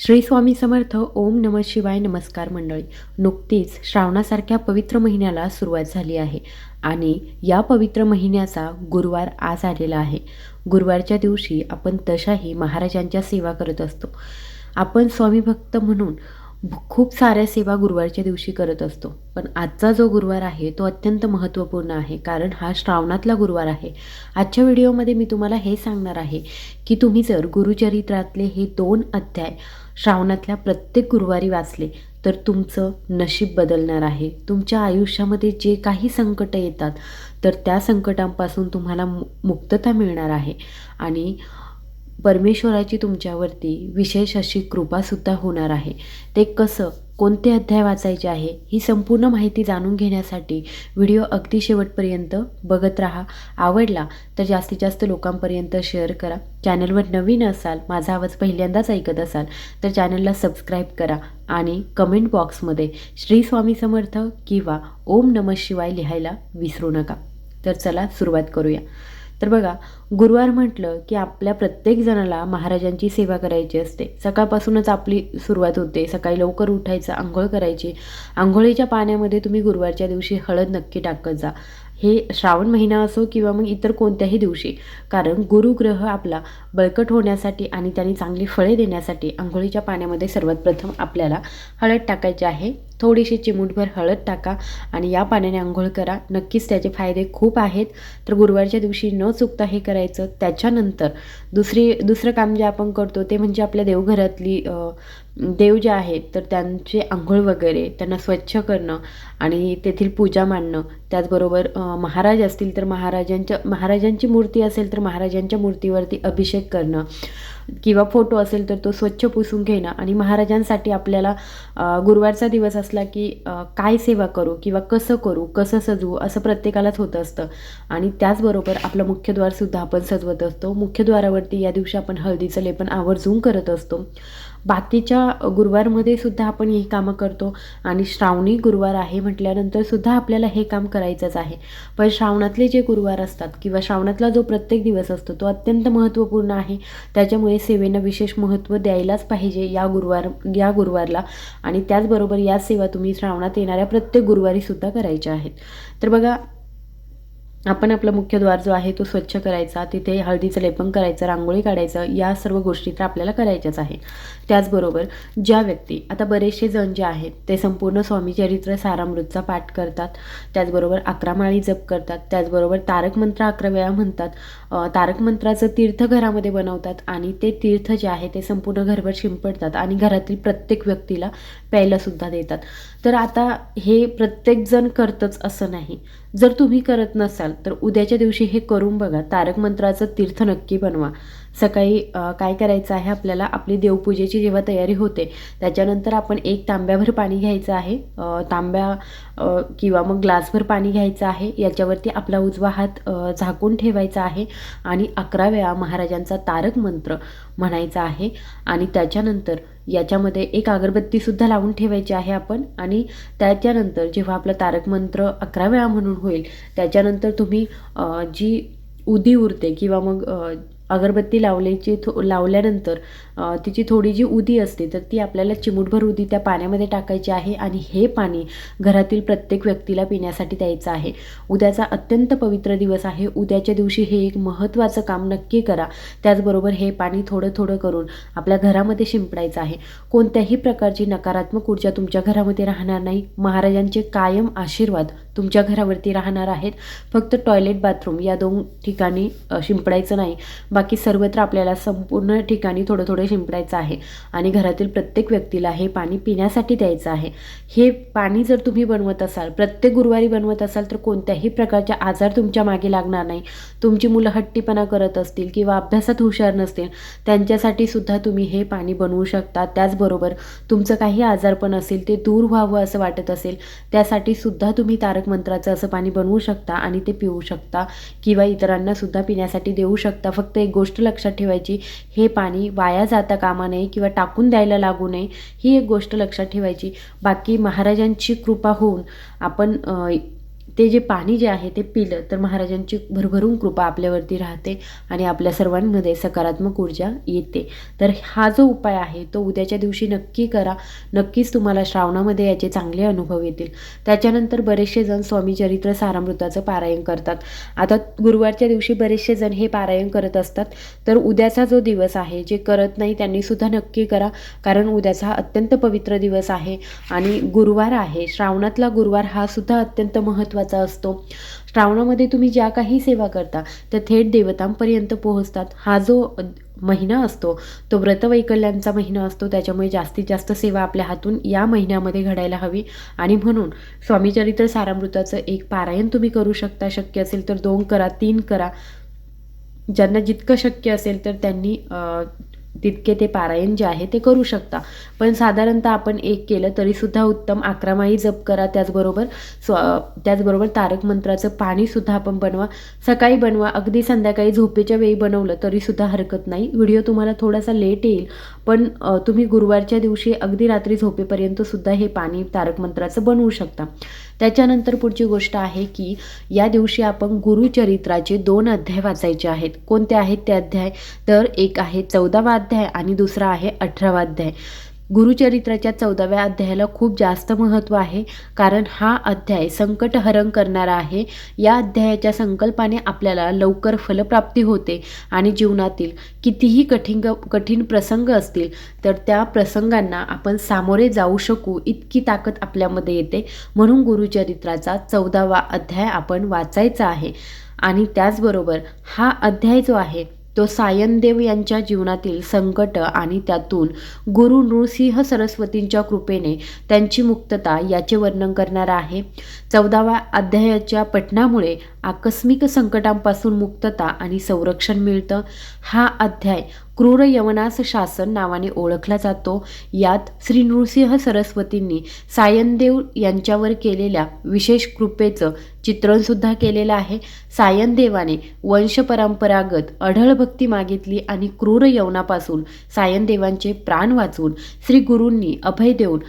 श्री स्वामी समर्थ ओम नम शिवाय नमस्कार मंडळी. नुकतीच श्रावणासारख्या पवित्र महिन्याला सुरुवात झाली आहे आणि या पवित्र महिन्याचा गुरुवार आज आलेला आहे. गुरुवारच्या दिवशी आपण तशाही महाराजांच्या सेवा करत असतो. आपण स्वामी भक्त म्हणून खूप साऱ्या सेवा गुरुवारच्या दिवशी करत असतो. पण आजचा जो गुरुवार आहे तो अत्यंत महत्त्वपूर्ण आहे. कारण हा श्रावणातला गुरुवार आहे. आजच्या व्हिडिओमध्ये मी तुम्हाला हे सांगणार आहे की तुम्ही जर गुरुचरित्रातले हे दोन अध्याय श्रावणातल्या प्रत्येक गुरुवारी वाचले तर तुमचं नशीब बदलणार आहे. तुमच्या आयुष्यामध्ये जे काही संकट येतात तर त्या संकटांपासून तुम्हाला मु मुक्तता मिळणार आहे. आणि परमेश्वराची तुमच्यावरती विशेष अशी कृपासुद्धा होणार आहे. ते कसं कोणते अध्याय वाचायचे आहे ही संपूर्ण माहिती जाणून घेण्यासाठी व्हिडिओ अगदी शेवटपर्यंत बघत राहा. आवडला तर जास्तीत जास्त लोकांपर्यंत शेअर करा. चॅनलवर नवीन असाल माझा आवाज पहिल्यांदाच ऐकत असाल तर चॅनलला सबस्क्राईब करा आणि कमेंट बॉक्समध्ये श्री स्वामी समर्थ किंवा ओम नमः शिवाय लिहायला विसरू नका. तर चला सुरुवात करूया. तर बघा गुरुवार म्हटलं की आपल्या प्रत्येक जणाला महाराजांची सेवा करायची असते. सकाळपासूनच आपली सुरुवात होते. सकाळी लवकर उठायचं आंघोळ करायची. आंघोळीच्या पाण्यामध्ये तुम्ही गुरुवारच्या दिवशी हळद नक्की टाकत जा. हे श्रावण महिना असो किंवा मग इतर कोणत्याही दिवशी. कारण गुरुग्रह आपला बळकट होण्यासाठी आणि त्यांनी चांगली फळे देण्यासाठी आंघोळीच्या पाण्यामध्ये सर्वात प्रथम आपल्याला हळद टाकायची आहे. थोडीशी चिमूटभर हळद टाका आणि या पाण्याने आंघोळ करा. नक्कीच त्याचे फायदे खूप आहेत. तर गुरुवारच्या दिवशी न चुकता हे करायचं. त्याच्यानंतर दुसरी दुसरं काम जे आपण करतो ते म्हणजे आपल्या देवघरातली देव जे आहेत तर त्यांचे आंघोळ वगैरे त्यांना स्वच्छ करणं आणि तेथील पूजा मांडणं. त्याचबरोबर महाराज असतील तर महाराजांच्या महाराजांची मूर्ती असेल तर महाराजांच्या मूर्तीवरती अभिषेक करणं. किंवा फोटो असेल तर तो स्वच्छ पुसून घेणं. आणि महाराजांसाठी आपल्याला गुरुवारचा दिवस असला की काय सेवा करू किंवा कसं करू कसं सजवू असं प्रत्येकालाच होत असतं. आणि त्याचबरोबर आपलं मुख्यद्वारसुद्धा आपण सजवत असतो. मुख्यद्वारावरती या दिवशी आपण हळदीचं लेपन आवर्जून करत असतो. बाकीच्या गुरुवारमध्ये सुद्धा आपण ही कामं करतो. आणि श्रावणी गुरुवार आहे म्हटल्यानंतर सुद्धा आपल्याला हे काम करायचंच आहे. पण श्रावणातले जे गुरुवार असतात किंवा श्रावणातला जो प्रत्येक दिवस असतो तो अत्यंत महत्त्वपूर्ण आहे. त्याच्यामुळे सेवेनं विशेष महत्त्व द्यायलाच पाहिजे या गुरुवार या गुरुवारला. आणि त्याचबरोबर या सेवा तुम्ही श्रावणात येणाऱ्या प्रत्येक गुरुवारीसुद्धा करायच्या आहेत. तर बघा आपण आपला मुख्य द्वार जो आहे तो स्वच्छ करायचा तिथे हळदीचं लेपन करायचं रांगोळी काढायचं या सर्व गोष्टी तर आपल्याला करायच्याच आहे त्याचबरोबर ज्या व्यक्ती आता बरेचसे जण जे आहेत ते संपूर्ण स्वामीचरित्र सारामृतचा पाठ करतात. त्याचबरोबर अकरा माळी जप करतात. त्याचबरोबर तारक मंत्र अकरा वेळा म्हणतात. तारक मंत्राचं तीर्थ घरामध्ये बनवतात आणि ते तीर्थ जे आहे ते संपूर्ण घरभर शिंपडतात आणि घरातील प्रत्येक व्यक्तीला प्यायलासुद्धा देतात. तर आता हे प्रत्येकजण करतच असं नाही. जर तुम्ही करत नसाल तर उद्याच्या दिवशी हे करून बघा. तारक मंत्राचं तीर्थ नक्की बनवा. सकाळी काय करायचं आहे आपल्याला? आपली देवपूजेची जेव्हा तयारी होते त्याच्यानंतर आपण एक तांब्याभर पाणी घ्यायचं आहे. तांब्या किंवा मग ग्लासभर पाणी घ्यायचं आहे. याच्यावरती आपला उजवा हात झाकून ठेवायचा आहे आणि अकरा वेळा महाराजांचा तारक मंत्र म्हणायचा आहे. आणि त्याच्यानंतर याच्यामध्ये एक अगरबत्तीसुद्धा लावून ठेवायची आहे आपण. आणि त्याच्यानंतर जेव्हा आपलं तारक मंत्र अकरा वेळा म्हणून होईल त्याच्यानंतर तुम्ही जी उदी उरते किंवा मग अगरबत्ती लावल्याची थो लावल्यानंतर तिची थोडी जी उदी असते तर ती आपल्याला चिमूटभर उदी त्या पाण्यामध्ये टाकायची आहे आणि हे पाणी घरातील प्रत्येक व्यक्तीला पिण्यासाठी द्यायचं आहे. उद्याचा अत्यंत पवित्र दिवस आहे. उद्याच्या दिवशी हे एक महत्त्वाचं काम नक्की करा. त्याचबरोबर हे पाणी थोडं थोडं करून आपल्या घरामध्ये शिंपडायचं आहे. कोणत्याही प्रकारची नकारात्मक ऊर्जा तुमच्या घरामध्ये राहणार नाही. महाराजांचे कायम आशीर्वाद तुमच्या घरावरती राहणार आहेत. फक्त टॉयलेट बाथरूम या दोन ठिकाणी शिंपडायचं नाही. बाकी सर्वत्र आपल्याला संपूर्ण ठिकाणी थोडं थोडं शिंपडायचं आहे. आणि घरातील प्रत्येक व्यक्तीला हे पाणी पिण्यासाठी द्यायचं आहे. हे पाणी जर तुम्ही बनवत असाल प्रत्येक गुरुवारी बनवत असाल तर कोणत्याही प्रकारचे आजार तुमच्या मागे लागणार नाही. तुमची मुलं हट्टीपणा करत असतील किंवा अभ्यासात हुशार नसतील त्यांच्यासाठी सुद्धा तुम्ही हे पाणी बनवू शकता. त्याचबरोबर तुमचं काही आजारपण असेल ते दूर व्हावं असं वाटत असेल त्यासाठी सुद्धा तुम्ही तारक मंत्राचं असं पाणी बनवू शकता आणि ते पिऊ शकता किंवा इतरांना सुद्धा पिण्यासाठी देऊ शकता. फक्त एक गोष्ट लक्षात ठेवायची हे पाणी वाया जाता कामा नये किंवा टाकून द्यायला लागू नये ही एक गोष्ट लक्षात ठेवायची. बाकी महाराजांची कृपा होऊन आपण ते जे पाणी जे आहे ते पिलं तर महाराजांची भरभरून कृपा आपल्यावरती राहते आणि आपल्या सर्वांमध्ये सकारात्मक ऊर्जा येते. तर हा जो उपाय आहे तो उद्याच्या दिवशी नक्की करा. नक्कीच तुम्हाला श्रावणामध्ये याचे चांगले अनुभव येतील. त्याच्यानंतर बरेचसे जण स्वामी चरित्र सारामृताचं पारायण करतात. आता गुरुवारच्या दिवशी बरेचसे जण हे पारायण करत असतात. तर उद्याचा जो दिवस आहे जे करत नाही त्यांनी सुद्धा नक्की करा. कारण उद्याचा हा अत्यंत पवित्र दिवस आहे आणि गुरुवार आहे. श्रावणातला गुरुवार हा सुद्धा अत्यंत महत्त्वाचा असतो. श्रावणामध्ये तुम्ही ज्या काही सेवा करता त्या थेट देवतांपर्यंत पोहोचतात. हा जो महिना असतो तो व्रतवैकल्यांचा महिना असतो. त्याच्यामुळे जास्तीत जास्त सेवा आपल्या हातून या महिन्यामध्ये घडायला हवी. आणि म्हणून स्वामीचरित्र सारामृताचं एक पारायण तुम्ही करू शकता. शक्य असेल तर दोन करा तीन करा. ज्यांना जितकं शक्य असेल तर त्यांनी तितके ते पारायण जे आहे ते करू शकता. पण साधारणतः आपण एक केलं तरीसुद्धा उत्तम अकरामाळी जप करा. त्याचबरोबर स्व त्याचबरोबर तारक मंत्राचं पाणीसुद्धा आपण बनवा. सकाळी बनवा. अगदी संध्याकाळी झोपेच्या वेळी बनवलं तरीसुद्धा हरकत नाही. व्हिडिओ तुम्हाला थोडासा लेट येईल. पण तुम्ही गुरुवारच्या दिवशी अगदी रात्री झोपेपर्यंतसुद्धा हे पाणी तारक मंत्राचं बनवू शकता. त्याच्यानंतर पुढची गोष्ट आहे की या दिवशी आपण गुरुचरित्राचे दोन अध्याय वाचायचे आहेत. कोणते आहेत ते अध्याय? तर एक आहे चौदावा अध्याय आणि दुसरा आहे अठरावा अध्याय. गुरुचरित्राच्या चौदाव्या अध्यायाला खूप जास्त महत्त्व आहे. कारण हा अध्याय संकटहरण करणारा आहे. या अध्यायाच्या संकल्पाने आपल्याला लवकर फलप्राप्ती होते आणि जीवनातील कितीही कठीण कठीण प्रसंग असतील तर त्या प्रसंगांना आपण सामोरे जाऊ शकू इतकी ताकद आपल्यामध्ये येते. म्हणून गुरुचरित्राचा चौदावा अध्याय आपण वाचायचा आहे. आणि त्याचबरोबर हा अध्याय जो आहे तो सायनदेव यांच्या जीवनातील संकट आणि त्यातून गुरु नृसिंह सरस्वतींच्या कृपेने त्यांची मुक्तता याचे वर्णन करणारा आहे. चौदाव्या अध्यायाच्या पठणामुळे आकस्मिक संकटांपासून मुक्तता आणि संरक्षण मिळतं. हा अध्याय क्रूर यवनास शासन नावाने ओळखला जातो. यात श्री नृसिंह सरस्वतींनी सायनदेव यांच्यावर केलेल्या विशेष कृपेचं चित्रणसुद्धा केलेलं आहे. सायनदेवाने वंशपरंपरागत अढळ भक्ती मागितली आणि क्रूर यवनापासून सायनदेवांचे प्राण वाचवून श्री गुरूंनी अभय देऊन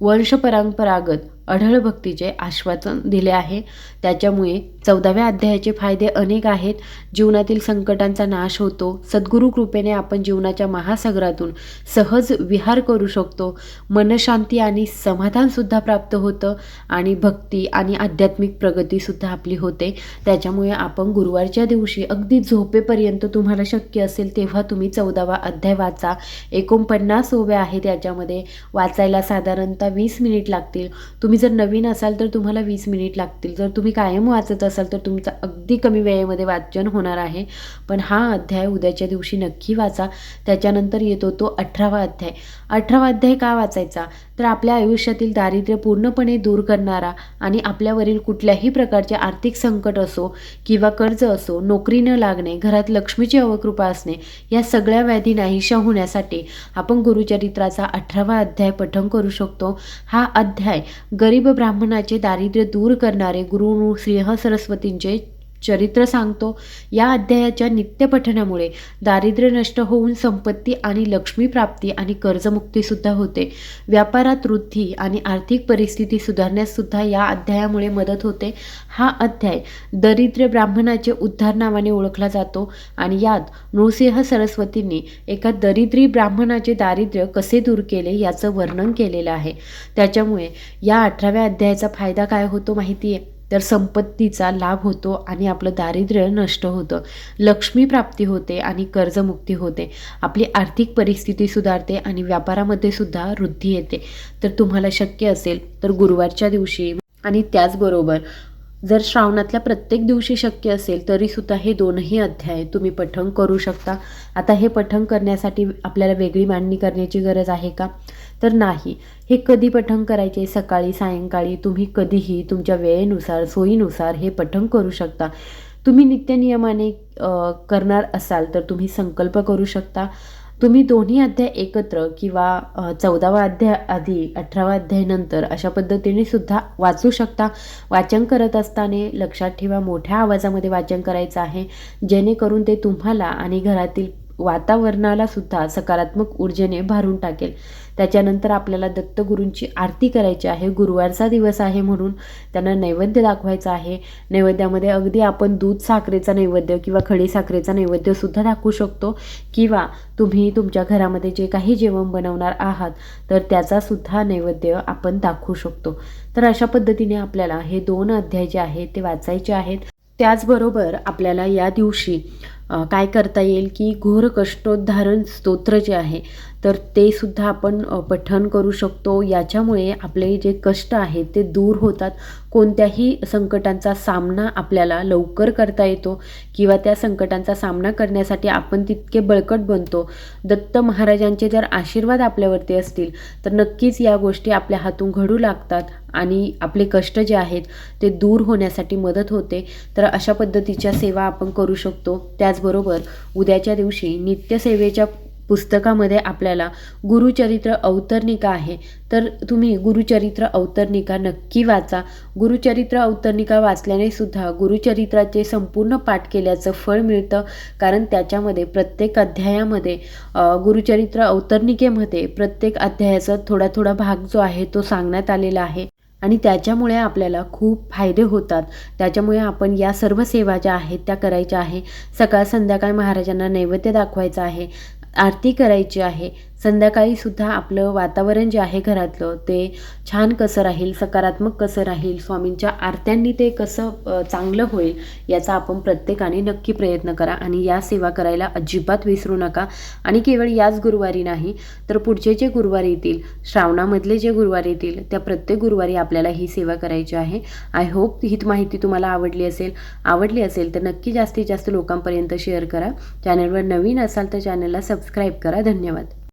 वंशपरंपरागत अढळ भक्तीचे आश्वासन दिले आहे. त्याच्यामुळे चौदाव्या अध्यायाचे फायदे अनेक आहेत. जीवनातील संकटांचा नाश होतो. सद्गुरू कृपेने आपण जीवनाच्या महासागरातून सहज विहार करू शकतो. मनशांती आणि समाधानसुद्धा प्राप्त होतं आणि भक्ती आणि आध्यात्मिक प्रगतीसुद्धा आपली होते. त्याच्यामुळे आपण गुरुवारच्या दिवशी अगदी झोपेपर्यंत तुम्हाला शक्य असेल तेव्हा तुम्ही चौदावा अध्याय वाचा. एकोणपन्नास ओव्या आहेत याच्यामध्ये. वाचायला साधारणतः वीस मिनिट लागतील. तुम्ही तुम्ही जर नवीन असाल तर तुम्हाला वीस मिनिट लागतील. जर तुम्ही कायम वाचत असाल तर तुमचं अगदी कमी वेळेमध्ये वाचन होणार आहे. पण हा अध्याय उद्याच्या दिवशी नक्की वाचा. त्याच्यानंतर येतो तो अठरावा अध्याय. अठरावा अध्याय का वाचायचा? तर आपल्या आयुष्यातील दारिद्र्य पूर्णपणे दूर करणारा आणि आपल्यावरील कुठल्याही प्रकारचे आर्थिक संकट असो किंवा कर्ज असो नोकरी न लागणे घरात लक्ष्मीची अवकृपा असणे या सगळ्या व्याधी नाहीशा होण्यासाठी आपण गुरुचरित्राचा अठरावा अध्याय पठण करू शकतो. हा अध्याय गरीब ब्राह्मणाचे दारिद्र्य दूर करणारे गुरु सिंह सरस्वतींचे चरित्र सांगतो. या अध्यायाच्या नित्यपठनामुळे दारिद्र्य नष्ट होऊन संपत्ती आणि लक्ष्मी प्राप्ती आणि कर्जमुक्तीसुद्धा होते. व्यापारात वृद्धी आणि आर्थिक परिस्थिती सुधारण्याससुद्धा या अध्यायामुळे मदत होते. हा अध्याय दरिद्र ब्राह्मणाचे उद्धार नावाने ओळखला जातो आणि यात नृसिंह सरस्वतींनी एका दरिद्री ब्राह्मणाचे दारिद्र्य कसे दूर केले याचं वर्णन केलेलं आहे. त्याच्यामुळे या अठराव्या अध्यायाचा फायदा काय होतो माहिती आहे तर संपत्तीचा लाभ होतो आणि आपलं दारिद्र्य नष्ट होतं. लक्ष्मी प्राप्ती होते आणि कर्जमुक्ती होते. आपली आर्थिक परिस्थिती सुधारते आणि व्यापारामध्ये सुद्धा वृद्धी येते. तर तुम्हाला शक्य असेल तर गुरुवारच्या दिवशी आणि त्याचबरोबर जर श्रावणातल्या प्रत्येक दिवशी शक्य असेल तरीसुद्धा हे दोनही अध्याय तुम्ही पठण करू शकता. आता हे पठण करण्यासाठी आपल्याला वेगळी मांडणी करण्याची गरज आहे का? तर नाही. हे कधी पठण करायचे? सकाळी सायंकाळी तुम्ही कधीही तुमच्या वेळेनुसार सोयीनुसार हे पठण करू शकता. तुम्ही नित्यनियमाने करणार असाल तर तुम्ही संकल्प करू शकता. तुम्ही दोन्ही अध्याय एकत्र किंवा चौदावा अध्याय आधी अठरावा अध्याय नंतर अशा पद्धतीने सुद्धा वाचू शकता. वाचन करत असताना लक्षात ठेवा मोठ्या आवाजामध्ये वाचन करायचं आहे. जेणेकरून ते तुम्हाला आणि घरातील वातावरणाला सुद्धा सकारात्मक ऊर्जेने भारून टाकेल. त्याच्यानंतर आपल्याला दत्तगुरूंची आरती करायची आहे. गुरुवारचा दिवस आहे म्हणून त्यांना नैवेद्य दाखवायचा आहे. नैवेद्यामध्ये अगदी आपण दूध साखरेचा नैवेद्य किंवा खडी साखरेचा नैवेद्यसुद्धा दाखवू शकतो. किंवा तुम्ही तुमच्या घरामध्ये जे काही जेवण बनवणार आहात तर त्याचासुद्धा नैवेद्य आपण दाखवू शकतो. तर अशा पद्धतीने आपल्याला हे दोन अध्याय जे आहेत ते वाचायचे आहेत. त्याचबरोबर आपल्याला या दिवशी काय करता येईल की घोर कष्टोद्धारण स्तोत्र जे आहे तर ते सुद्धा आपण पठण करू शकतो. याच्यामुळे आपले जे कष्ट आहेत ते दूर होतात. कोणत्याही संकटांचा सामना आपल्याला लवकर करता येतो किंवा त्या संकटांचा सामना करण्यासाठी आपण तितके बळकट बनतो. दत्त महाराजांचे जर आशीर्वाद आपल्यावरती असतील तर नक्कीच या गोष्टी आपल्या हातून घडू लागतात आणि आपले कष्ट जे आहेत ते दूर होण्यासाठी मदत होते. तर अशा पद्धतीच्या सेवा आपण करू शकतो. त्याचबरोबर उद्याच्या दिवशी नित्यसेवेच्या पुस्तकामध्ये आपल्याला गुरुचरित्र अवतरणिका आहे. तर तुम्ही गुरुचरित्र अवतरणिका नक्की वाचा. गुरुचरित्र अवतरणिका वाचल्याने सुद्धा गुरुचरित्राचे संपूर्ण पाठ केल्याचं फळ मिळतं. कारण त्याच्यामध्ये प्रत्येक अध्यायामध्ये गुरुचरित्र अवतरणिकेमध्ये प्रत्येक अध्यायाचा थोडा थोडा भाग जो आहे तो सांगण्यात आलेला आहे. आणि त्याच्यामुळे आपल्याला खूप फायदे होतात. त्याच्यामुळे आपण या सर्व सेवा ज्या आहेत त्या करायच्या आहे. सकाळ संध्याकाळ महाराजांना नैवेद्य दाखवायचं आहे. आरती करायची आहे. संध्याकाळी सुद्धा आपलं वातावरण जे आहे घरातलं ते छान कसं राहील सकारात्मक कसं राहील स्वामींच्या आरत्यांनी ते कसं चांगलं होईल याचा आपण प्रत्येकाने नक्की प्रयत्न करा आणि या सेवा करायला अजिबात विसरू नका. आणि केवळ याच गुरुवारी नाही तर पुढचे जे गुरुवार येतील श्रावणामधले जे गुरुवार येतील त्या प्रत्येक गुरुवारी आपल्याला ही सेवा करायची आहे. आय होप ही माहिती तुम्हाला आवडली असेल. आवडली असेल तर नक्की जास्तीत जास्त लोकांपर्यंत शेअर करा. चॅनलवर नवीन असाल तर चॅनलला सबस्क्राईब करा. धन्यवाद.